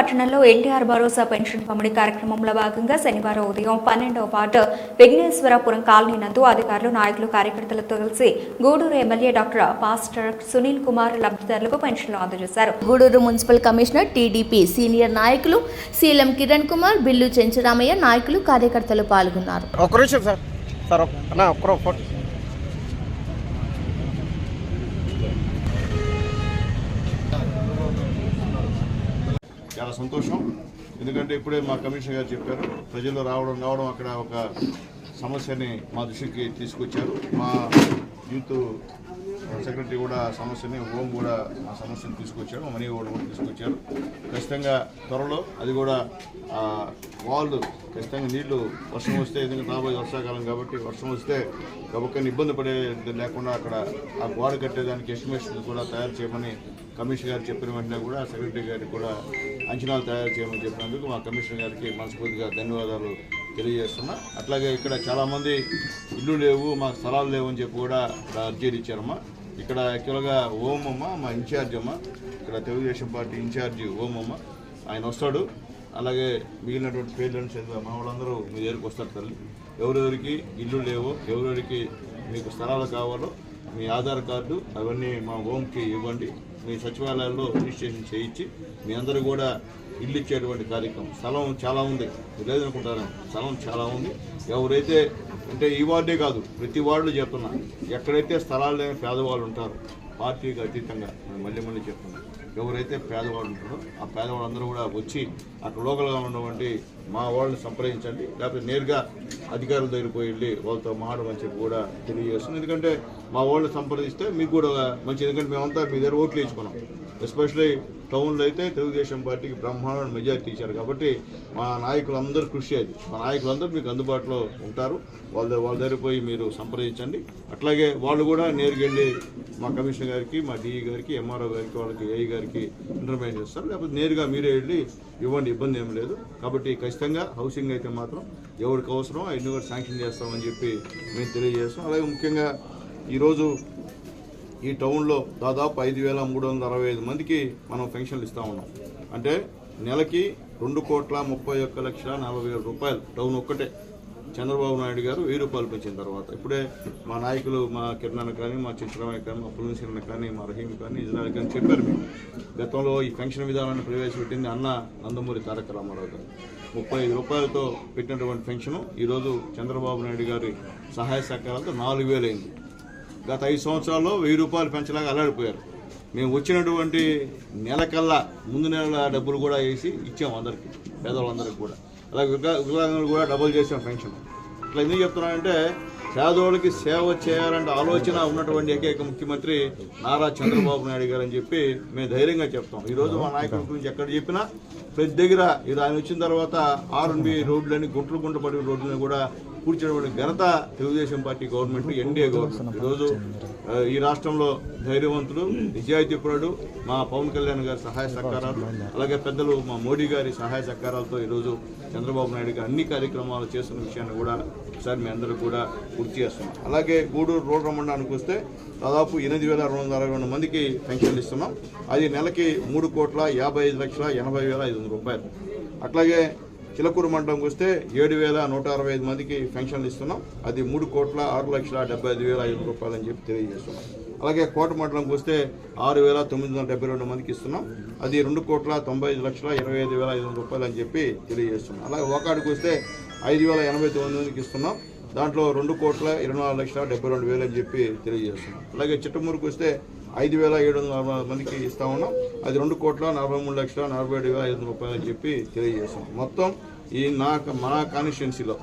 పట్టణంలో ఎన్టీఆర్ భరోసా పెన్షన్ పంపిణీ కార్యక్రమంలో భాగంగా శనివారం ఉదయం పన్నెండవ వార్డు విఘ్నేశ్వరపురం కాలనీ నందు అధికారులు నాయకులు కార్యకర్తలతో కలిసి Gudur MLA doctor pastor Sunil Kumar లబ్ధిదారులకు పెన్షన్లు అందజేశారు. Gudur municipal commissioner TDP senior నాయకులు సీఎం కిరణ్ కుమార్ బిల్లు చెంచురామయ్య నాయకులు కార్యకర్తలు పాల్గొన్నారు ఒక్క నిమిషం సార్ సార్ ఒక్క- అన్న ఒక్క ఫోటో చాలా సంతోషం. ఎందుకంటే ఇప్పుడే మా కమిషనర్ గారు చెప్పారు ప్రజలు రావడం రావడం అక్కడ ఒక సమస్యని మా దృష్టికి తీసుకొచ్చారు. మా యూత్ సెక్రటరీ కూడా ఆ సమస్యని హోమ్ కూడా ఆ సమస్యను తీసుకొచ్చారు మనీ కూడా కూడా తీసుకొచ్చారు. ఖచ్చితంగా త్వరలో అది కూడా వాళ్ళు ఖచ్చితంగా నీళ్ళు వర్షం వస్తే ఎందుకంటే రాబోయే వర్షాకాలం కాబట్టి వర్షం వస్తే గబక్కని ఇబ్బంది పడే లేకుండా అక్కడ ఆ గోడ కట్టేదానికి ఎస్టిమేషన్ కూడా తయారు చేయమని కమిషనర్ గారు చెప్పిన వెంటనే కూడా సెక్రటరీ గారికి కూడా అంచనాలు తయారు చేయమని చెప్పినందుకు మా కమిషనర్ గారికి మనస్ఫూర్తిగా ధన్యవాదాలు తెలియజేస్తున్నా. అట్లాగే ఇక్కడ చాలామంది ఇల్లు లేవు మా స్థలాలు లేవు అని చెప్పి కూడా ఇక్కడ అర్జీలు ఇచ్చారమ్మా. ఇక్కడ యాక్చువల్గా ఓం అమ్మ మా ఇన్ఛార్జ్ అమ్మ ఇక్కడ తెలుగుదేశం పార్టీ ఇన్ఛార్జి ఓం అమ్మ ఆయన వస్తాడు. అలాగే మిగిలినటువంటి పేర్లను చదివా మా వాళ్ళందరూ మీ దగ్గరికి వస్తారు తల్లి. ఎవరెవరికి ఇల్లు లేవో ఎవరెవరికి మీకు స్థలాలు కావాలో మీ ఆధార్ కార్డు అవన్నీ మా హోమ్కి ఇవ్వండి. మీ సచివాలయాల్లో రిజిస్ట్రేషన్ చేయించి మీ అందరూ కూడా ఇల్లు ఇచ్చేటువంటి కార్యక్రమం. స్థలం చాలా ఉంది. మీరు లేదనుకుంటారు స్థలం చాలా ఉంది. ఎవరైతే అంటే ఈ వార్డే కాదు ప్రతి వార్డులో చెప్తున్నా. ఎక్కడైతే స్థలాలు లేని పేదవాళ్ళు ఉంటారు పార్టీకి అతీతంగా మళ్ళీ మళ్ళీ చెప్తున్నాం. ఎవరైతే పేదవాళ్ళు ఉంటారో ఆ పేదవాళ్ళందరూ కూడా వచ్చి అక్కడ లోకల్గా ఉన్నటువంటి మా వాళ్ళని సంప్రదించండి లేకపోతే నేరుగా అధికారుల దగ్గర పోయి వెళ్ళి వాళ్ళతో మాట్లాడమని చెప్పి కూడా తెలియజేస్తుంది ఎందుకంటే మా వాళ్ళని సంప్రదిస్తే మీకు కూడా మంచి ఎందుకంటే మేమంతా మీ దగ్గర ఓట్లు వేసుకున్నాం ఎస్పెషల్లీ టౌన్లో అయితే తెలుగుదేశం పార్టీకి బ్రహ్మాండ మెజార్టీ ఇచ్చారు కాబట్టి మా నాయకులందరూ కృషి అది. మా నాయకులందరూ మీకు అందుబాటులో ఉంటారు. వాళ్ళ వాళ్ళ దగ్గర పోయి మీరు సంప్రదించండి. అట్లాగే వాళ్ళు కూడా నేరుగా వెళ్ళి మా కమిషనర్ గారికి మా డిఈ గారికి ఎంఆర్ఓ గారికి వాళ్ళకి ఏఈ గారికి ఇంటర్వ్యూ చేస్తారు. లేకపోతే నేరుగా మీరే వెళ్ళి ఇవ్వండి ఇబ్బంది ఏం లేదు. కాబట్టి ఖచ్చితంగా హౌసింగ్ అయితే మాత్రం ఎవరికి అవసరం అవన్నీ కూడా శాంక్షన్ చేస్తామని చెప్పి మేము తెలియజేస్తాం. అలాగే ముఖ్యంగా ఈరోజు ఈ టౌన్లో దాదాపు ఐదు వేల మూడు వందల అరవై ఐదు మందికి మనం పెన్షన్లు ఇస్తూ ఉన్నాం. అంటే నెలకి రెండు కోట్ల ముప్పై ఒక్క లక్షల నలభై వేల రూపాయలు టౌన్ ఒక్కటే. చంద్రబాబు నాయుడు గారు వెయ్యి రూపాయలు పెంచిన తర్వాత. ఇప్పుడే మా నాయకులు మా కిరణ్ కానీ మా చిత్రమయ్య కానీ మా పులిశీరణ కానీ మా రహీం కానీ ఇజ్రాయల్ కానీ చెప్పారు మేము గతంలో ఈ పెన్షన్ విధానాన్ని ప్రవేశపెట్టింది అన్న నందమూరి తారక రామారావు గారు. ముప్పై ఐదు రూపాయలతో పెట్టినటువంటి పెన్షన్ ఈరోజు చంద్రబాబు నాయుడు గారి సహాయ సహకారాలతో నాలుగు వేలు అయింది. గత ఐదు సంవత్సరాల్లో వెయ్యి రూపాయలు పెంచలాగా అల్లాడిపోయారు. మేము వచ్చినటువంటి నెలకల్లా ముందు నెలల డబ్బులు కూడా వేసి ఇచ్చాము అందరికి పేదవాళ్ళందరికీ కూడా. అలాగే వికలాంగులు కూడా డబుల్ చేసాం పెన్షన్. ఇట్లా ఎందుకు చెప్తున్నానంటే పేదవాళ్ళకి సేవ చేయాలంటే ఆలోచన ఉన్నటువంటి ఏకైక ముఖ్యమంత్రి నారా చంద్రబాబు నాయుడు గారు అని చెప్పి మేము ధైర్యంగా చెప్తాం. ఈరోజు మా నాయకుల గురించి ఎక్కడ చెప్పినా ప్రతి దగ్గర ఇది ఆయన వచ్చిన తర్వాత ఆర్ఎన్బి రోడ్లని గుంటలు గుంట పడిన రోడ్లని కూడా కూర్చున్నటువంటి ఘనత Telugudesam party government NDA government. ఈరోజు ఈ రాష్ట్రంలో ధైర్యవంతుడు నిజాయితీపురుడు మా పవన్ కళ్యాణ్ గారి సహాయ సహకారాలు అలాగే పెద్దలు మా మోడీ గారి సహాయ సహకారాలతో ఈరోజు చంద్రబాబు నాయుడు గారు అన్ని కార్యక్రమాలు చేస్తున్న విషయాన్ని కూడా ఒకసారి మీ అందరూ కూడా గుర్తు చేస్తున్నాం అలాగే గూడూరు రోడ్ మండలానికి వస్తే దాదాపు ఎనిమిది వేల రెండు వందల అరవై రెండు మందికి పెన్షన్లు ఇస్తున్నాం. అది నెలకి మూడు కోట్ల యాభై ఐదు లక్షల ఎనభై వేల ఐదు వందల రూపాయలు. అట్లాగే చిలకూరు మండలంకి వస్తే ఏడు వేల నూట అరవై ఐదు మందికి పెన్షన్లు ఇస్తున్నాం. అది మూడు కోట్ల ఆరు లక్షల డెబ్బై ఐదు వేల ఐదు రూపాయలు అని చెప్పి తెలియజేస్తున్నాం. అలాగే కోట మండలంకి వస్తే ఆరు వేల తొమ్మిది వందల డెబ్బై రెండు మందికి ఇస్తున్నాం. అది రెండు కోట్ల తొంభై ఐదు లక్షల ఇరవై ఐదు వేల ఐదు వందల రూపాయలు అని చెప్పి తెలియజేస్తున్నాం. అలాగే ఓకాడికి వస్తే ఐదు వేల ఎనభై తొమ్మిది మందికి ఇస్తున్నాం. దాంట్లో రెండు కోట్ల ఇరవై నాలుగు లక్షల డెబ్బై రెండు వేలు అని చెప్పి తెలియజేస్తున్నాం. అలాగే చిట్టమూరుకు వస్తే ఐదు వేల ఏడు వందల నలభై మందికి ఇస్తా ఉన్నాం. అది రెండు కోట్ల నలభై మూడు లక్షల నలభై ఏడు వేల ఐదు వందల రూపాయలు అని చెప్పి తెలియజేస్తాం మొత్తం ఈ నా మా కాన్స్టిట్యున్సీలో